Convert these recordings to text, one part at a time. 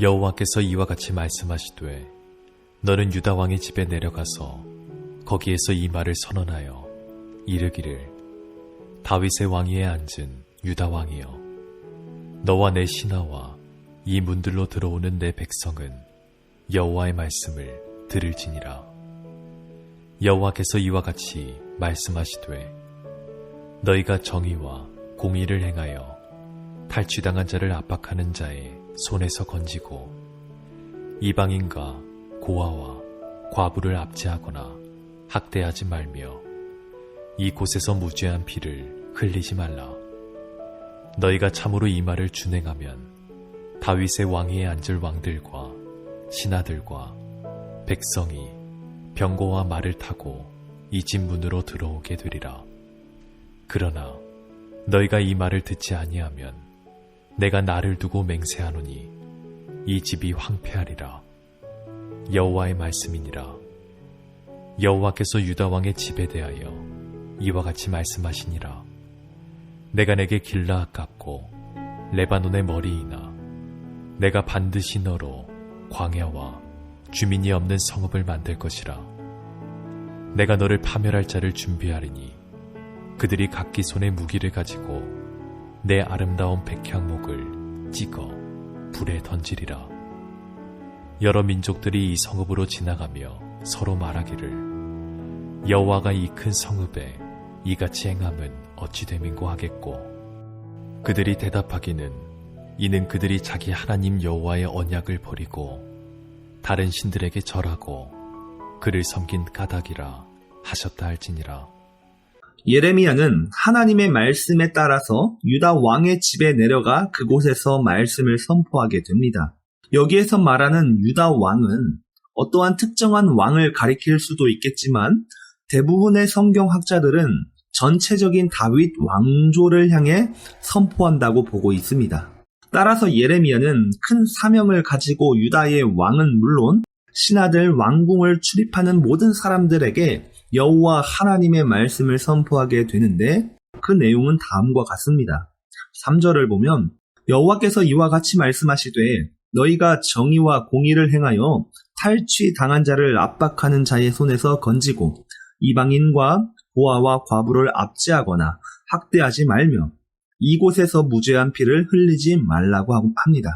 여호와께서 이와 같이 말씀하시되 너는 유다 왕의 집에 내려가서 거기에서 이 말을 선언하여 이르기를 다윗의 왕위에 앉은 유다 왕이여 너와 내 신하와 이 문들로 들어오는 내 백성은 여호와의 말씀을 들을지니라. 여호와께서 이와 같이 말씀하시되 너희가 정의와 공의를 행하여 탈취당한 자를 압박하는 자의 손에서 건지고 이방인과 고아와 과부를 압제하거나 학대하지 말며 이곳에서 무죄한 피를 흘리지 말라. 너희가 참으로 이 말을 준행하면 다윗의 왕위에 앉을 왕들과 신하들과 백성이 병고와 말을 타고 이집 문으로 들어오게 되리라. 그러나 너희가 이 말을 듣지 아니하면 내가 나를 두고 맹세하노니 이 집이 황폐하리라. 여호와의 말씀이니라. 여호와께서 유다 왕의 집에 대하여 이와 같이 말씀하시니라. 내가 내게 길라앗 같고 레바논의 머리이나 내가 반드시 너로 광야와 주민이 없는 성읍을 만들 것이라. 내가 너를 파멸할 자를 준비하리니 그들이 각기 손에 무기를 가지고 내 아름다운 백향목을 찍어 불에 던지리라. 여러 민족들이 이 성읍으로 지나가며 서로 말하기를 여호와가 이 큰 성읍에 이같이 행함은 어찌 됨인고 하겠고 그들이 대답하기는 이는 그들이 자기 하나님 여호와의 언약을 버리고 다른 신들에게 절하고 그를 섬긴 까닭이라 하셨다 할지니라 예레미야는 하나님의 말씀에 따라서 유다 왕의 집에 내려가 그곳에서 말씀을 선포하게 됩니다. 여기에서 말하는 유다 왕은 어떠한 특정한 왕을 가리킬 수도 있겠지만 대부분의 성경 학자들은 전체적인 다윗 왕조를 향해 선포한다고 보고 있습니다. 따라서 예레미야는 큰 사명을 가지고 유다의 왕은 물론 신하들 왕궁을 출입하는 모든 사람들에게 여호와 하나님의 말씀을 선포하게 되는데 그 내용은 다음과 같습니다. 3절을 보면 여호와께서 이와 같이 말씀하시되 너희가 정의와 공의를 행하여 탈취 당한 자를 압박하는 자의 손에서 건지고 이방인과 고아와 과부를 압제하거나 학대하지 말며 이곳에서 무죄한 피를 흘리지 말라고 합니다.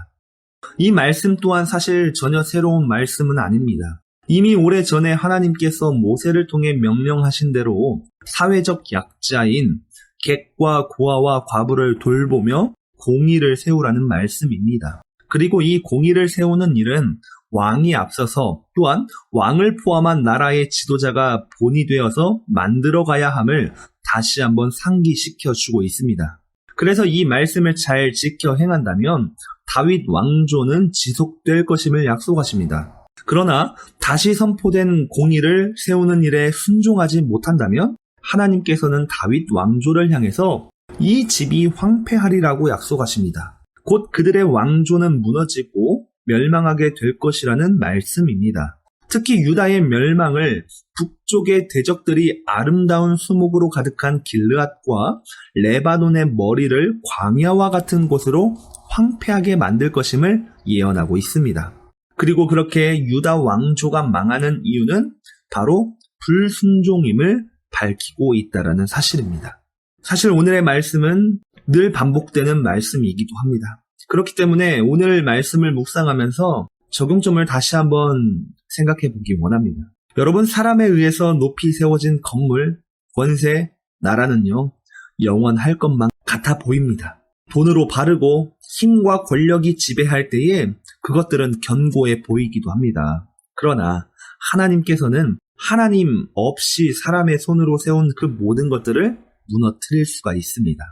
이 말씀 또한 사실 전혀 새로운 말씀은 아닙니다. 이미 오래 전에 하나님께서 모세를 통해 명령하신 대로 사회적 약자인 객과 고아와 과부를 돌보며 공의를 세우라는 말씀입니다. 그리고 이 공의를 세우는 일은 왕이 앞서서 또한 왕을 포함한 나라의 지도자가 본이 되어서 만들어 가야 함을 다시 한번 상기시켜 주고 있습니다. 그래서 이 말씀을 잘 지켜 행한다면 다윗 왕조는 지속될 것임을 약속하십니다. 그러나 다시 선포된 공의를 세우는 일에 순종하지 못한다면 하나님께서는 다윗 왕조를 향해서 이 집이 황폐하리라고 약속하십니다. 곧 그들의 왕조는 무너지고 멸망하게 될 것이라는 말씀입니다. 특히 유다의 멸망을 북쪽의 대적들이 아름다운 수목으로 가득한 길르앗과 레바논의 머리를 광야와 같은 곳으로 황폐하게 만들 것임을 예언하고 있습니다. 그리고 그렇게 유다 왕조가 망하는 이유는 바로 불순종임을 밝히고 있다라는 사실입니다. 사실 오늘의 말씀은 늘 반복되는 말씀이기도 합니다. 그렇기 때문에 오늘 말씀을 묵상하면서 적용점을 다시 한번 생각해 보기 원합니다. 여러분, 사람에 의해서 높이 세워진 건물, 권세, 나라는요, 영원할 것만 같아 보입니다. 돈으로 바르고 힘과 권력이 지배할 때에 그것들은 견고해 보이기도 합니다. 그러나 하나님께서는 하나님 없이 사람의 손으로 세운 그 모든 것들을 무너뜨릴 수가 있습니다.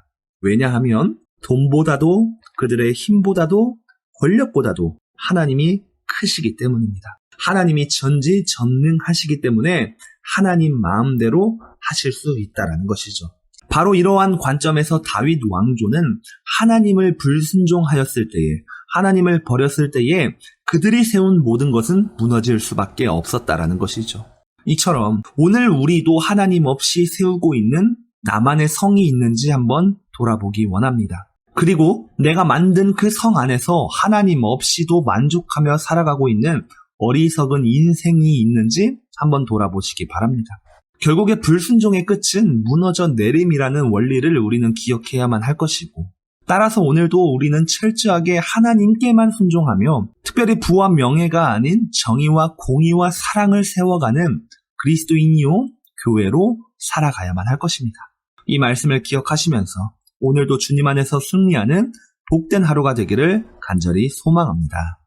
왜냐하면 돈보다도 그들의 힘보다도 권력보다도 하나님이 크시기 때문입니다. 하나님이 전지 전능하시기 때문에 하나님 마음대로 하실 수 있다라는 것이죠. 바로 이러한 관점에서 다윗 왕조는 하나님을 불순종하였을 때에 하나님을 버렸을 때에 그들이 세운 모든 것은 무너질 수밖에 없었다라는 것이죠. 이처럼 오늘 우리도 하나님 없이 세우고 있는 나만의 성이 있는지 한번 돌아보기 원합니다. 그리고 내가 만든 그 성 안에서 하나님 없이도 만족하며 살아가고 있는 어리석은 인생이 있는지 한번 돌아보시기 바랍니다. 결국에 불순종의 끝은 무너져 내림이라는 원리를 우리는 기억해야만 할 것이고, 따라서 오늘도 우리는 철저하게 하나님께만 순종하며 특별히 부와 명예가 아닌 정의와 공의와 사랑을 세워가는 그리스도인이요 교회로 살아가야만 할 것입니다. 이 말씀을 기억하시면서 오늘도 주님 안에서 승리하는 복된 하루가 되기를 간절히 소망합니다.